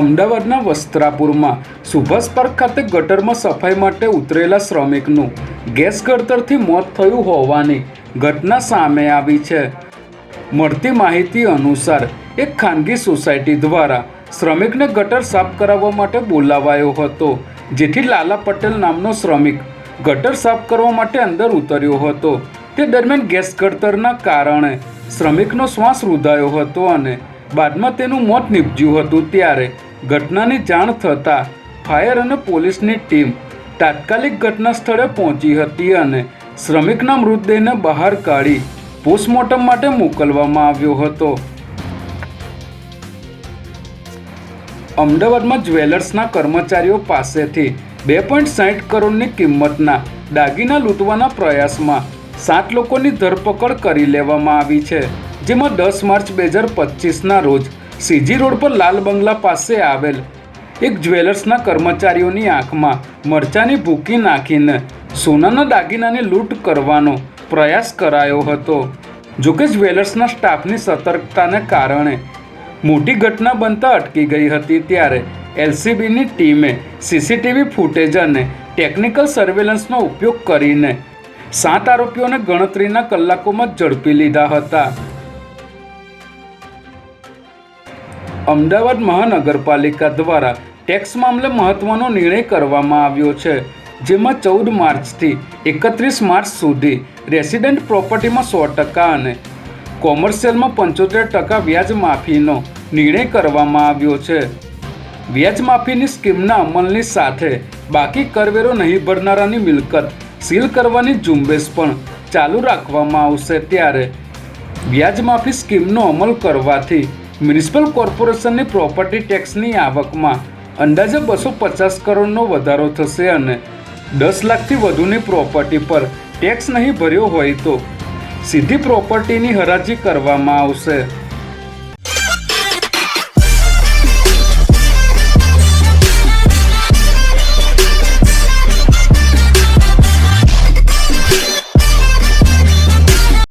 અમદાવાદના વસ્ત્રાપુરમાં સુભાષ પાર્ક ખાતે ગટરમાં સફાઈ માટે ઉતરેલા શ્રમિકનું ગેસ ગળતરથી મોત થયું હોવાની ઘટના સામે આવી છે. મળતી માહિતી અનુસાર, એક ખાનગી સોસાયટી દ્વારા શ્રમિકને ગટર સાફ કરાવવા માટે બોલાવાયો હતો, જેથી લાલા પટેલ નામનો શ્રમિક ગટર સાફ કરવા માટે અંદર ઉતર્યો હતો. તે દરમિયાન ગેસ ગળતરના કારણે શ્રમિકનો શ્વાસ રૂધાયો હતો અને બાદમાં તેનું મોત નીપજ્યું હતું ત્યારે ઘટનાની જાણ થતાં ફાયર અને પોલીસની ટીમ તાત્કાલિક ઘટના સ્થળે પહોંચી હતી અને શ્રમિકના મૃતદેહને બહાર કાઢી પોસ્ટમોર્ટમ માટે મોકલવામાં આવ્યો હતો. અમદાવાદમાં જ્વેલર્સના કર્મચારીઓ પાસેથી બે પોઈન્ટ સાઠ કરોડની કિંમતના દાગીના લૂંટવાના પ્રયાસમાં સાત લોકોની ધરપકડ કરી લેવામાં આવી છે. જેમાં દસ માર્ચ બે હજાર પચીસના રોજ સીજી રોડ પર લાલ બંગલા પાસે આવેલ એક જ્વેલર્સના કર્મચારીઓની આંખમાં મરચાની ભૂકી નાખીને સોનાના દાગીનાની લૂંટ કરવાનો પ્રયાસ કરાયો હતો. જોકે જ્વેલર્સના સ્ટાફની સતર્કતાને કારણે મોટી ઘટના બનતા અટકી ગઈ હતી ત્યારે એલસીબીની ટીમે સીસીટીવી ફૂટેજ અને ટેકનિકલ સર્વેલન્સનો ઉપયોગ કરીને સાત આરોપીઓને ગણતરીના કલાકોમાં ઝડપી લીધા હતા. અમદાવાદ મહાનગરપાલિકા દ્વારા ટેક્સ મામલે મહત્વનો નિર્ણય કરવામાં આવ્યો છે, જેમાં ચૌદ માર્ચથી એકત્રીસ માર્ચ સુધી રેસિડેન્ટ પ્રોપર્ટીમાં સો ટકા અને કોમર્શિયલમાં પંચોતેર ટકા વ્યાજ માફીનો નિર્ણય કરવામાં આવ્યો છે. વ્યાજ માફીની સ્કીમના અમલની સાથે બાકી કરવેરો નહીં ભરનારાની મિલકત સીલ કરવાની ઝુંબેશ પણ ચાલુ રાખવામાં આવશે ત્યારે વ્યાજ માફી સ્કીમનો અમલ કરવાથી મ્યુનિસિપલ કોર્પોરેશનની પ્રોપર્ટી ટેક્સની આવકમાં અંદાજે બસો પચાસ કરોડનો વધારો થશે અને દસ લાખથી વધુની પ્રોપર્ટી પર ટેક્સ નહીં ભર્યો હોય તો સીધી પ્રોપર્ટીની હરાજી કરવામાં આવશે.